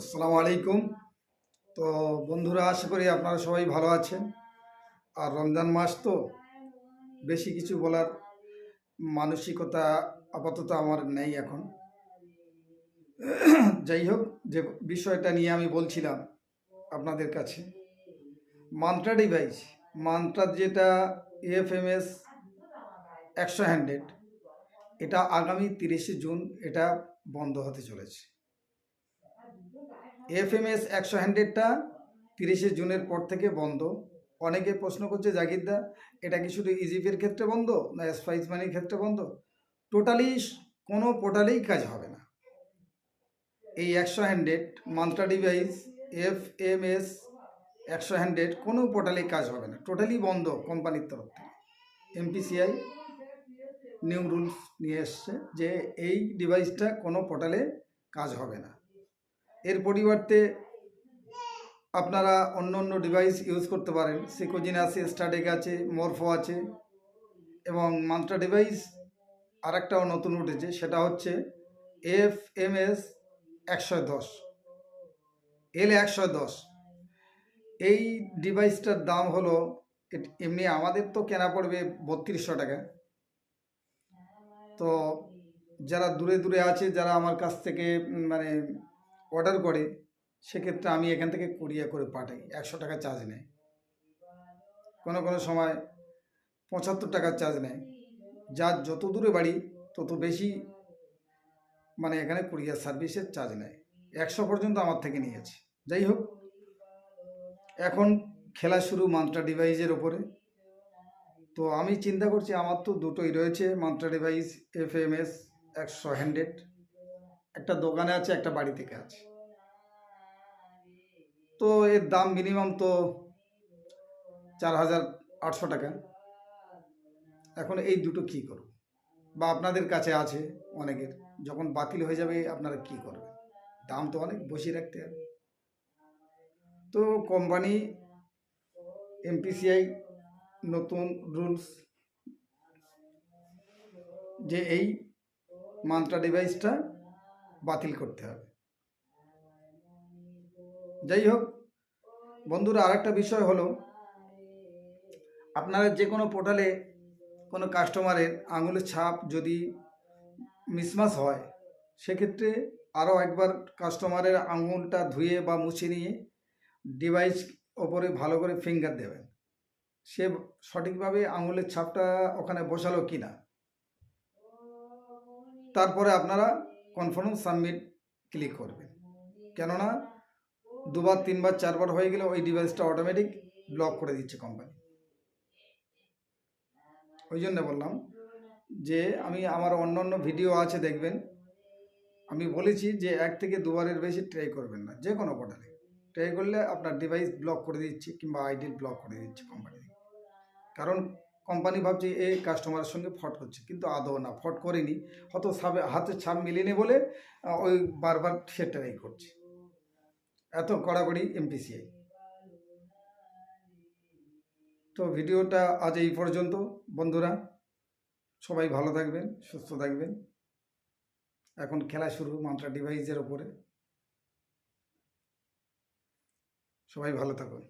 আসসালামু আলাইকুম। তো বন্ধুরা, আশা করি আপনারা সবাই ভালো আছেন। আর রমজান মাস তো বেশি কিছু বলার মানসিকতা আপাতত আমার নেই এখন। যাই হোক, যে বিষয়টা নিয়ে আমি বলছিলাম আপনাদের কাছে মান্ত্রা ডিভাইস মান্ত্রা যেটা এফএমএস একশো হ্যান্ড্রেড এটা আগামী তিরিশে জুন এটা বন্ধ হতে চলেছে। এফএমএস একশো হান্ড্রেডটা তিরিশে জুনের পর থেকে বন্ধ। অনেকে প্রশ্ন করছে জাগিরদা এটা কি শুধু ইজিপের ক্ষেত্রে বন্ধ না স্পাইস মানির ক্ষেত্রে বন্ধ? টোটালি কোনো পোর্টালেই কাজ হবে না। এই একশো hundred, Mantra device F M S একশো হান্ড্রেড, কোনো পোর্টালেই কাজ হবে না। টোটালি বন্ধ কোম্পানির তরফ থেকে। এমপিসিআই নিউ রুলস নিয়ে এসছে যে এই ডিভাইসটা কোনো পোর্টালে কাজ হবে না। পরিবর্তে আপনারা অন্য অন্য ডিভাইস ইউজ করতে পারেন। সিকোজিন আছে স্টাডেক আছে মরফো আছে এবং মান্ত্রা ডিভাইস আরেকটাও নতুন উঠেছে, সেটা হচ্ছে এফ এম এস একশো দশ। এল একশো দশ। এই ডিভাইসটার দাম হলো এমনি আমাদের তো কেনা পড়বে বত্রিশশো টাকা। তো যারা দূরে দূরে আছে, যারা আমার কাছ থেকে মানে অর্ডার করে, সেক্ষেত্রে আমি এখান থেকে কুরিয়ার করে পাঠাই, একশো টাকা চার্জ নেয়। কোনো কোনো সময় পঁচাত্তর টাকার চার্জ নেয়। যার যত দূরে বাড়ি, তত বেশি মানে এখানে কুরিয়ার সার্ভিসের চার্জ নেয়। একশো পর্যন্ত আমার থেকে নিয়েছে। যাই হোক, এখন খেলা শুরু মান্ত্রা ডিভাইসের ওপরে তো আমি চিন্তা করছি, আমার তো দুটোই রয়েছে, Mantra device F M S একশো হ্যান্ড্রেড একটা দোকানে আছে, একটা বাড়ি থেকে আছে। তো এর দাম মিনিমাম তো চার হাজার আটশো টাকা। এখন এই দুটো কি করব? বা আপনাদের কাছে আছে অনেকের, যখন বাতিল হয়ে যাবে আপনারা কি করবেন? দাম তো অনেক, বসিয়ে রাখতে হবে। তো কোম্পানি এমপিসিআই নতুন রুলস যে এই মান্ত্রা ডিভাইসটা বাতিল করতে হবে। যাই হোক, বন্ধুরা, আরেকটা বিষয় হলো, আপনারা যে কোনো পোর্টালে কোনো কাস্টমারের আঙুলের ছাপ যদি মিসমাস হয়, সেক্ষেত্রে আরও একবার কাস্টমারের আঙুলটা ধুয়ে বা মুছে নিয়ে ডিভাইস ওপরে ভালো করে ফিঙ্গার দেবেন। সে সঠিকভাবে আঙুলের ছাপটা ওখানে বসালো কি না তারপরে আপনারা কনফার্ম সাবমিট ক্লিক করবেন কেননা দুবার, তিনবার, চারবার হয়ে গেলে ওই ডিভাইসটা অটোমেটিক ব্লক করে দিচ্ছে কোম্পানি ওই জন্য বললাম যে আমি আমার অন্য অন্য ভিডিও আছে, দেখবেন। আমি বলেছি যে এক থেকে দুবারের বেশি ট্রাই করবেন না, যে কোনো পোর্টালে ট্রাই করলে আপনার ডিভাইস ব্লক করে দিচ্ছে কিংবা আইডি ব্লক করে দিচ্ছে কোম্পানি কারণ কোম্পানি ভাবছে এই কাস্টমারের সঙ্গে ফট করছে কিন্তু আদৌ না ফট করেনি। হয়তো সাবে, হাতে ছাপ মিলেনি বলে ওই বারবার সে ট্রাই করছে। এত কড়াকড়ি এমপিসিআই তো ভিডিওটা আজ এই পর্যন্ত। বন্ধুরা, সবাই ভালো থাকবেন, সুস্থ থাকবেন। এখন খেলা শুরু মান্ত্রা ডিভাইসের ওপরে সবাই ভালো থাকুন।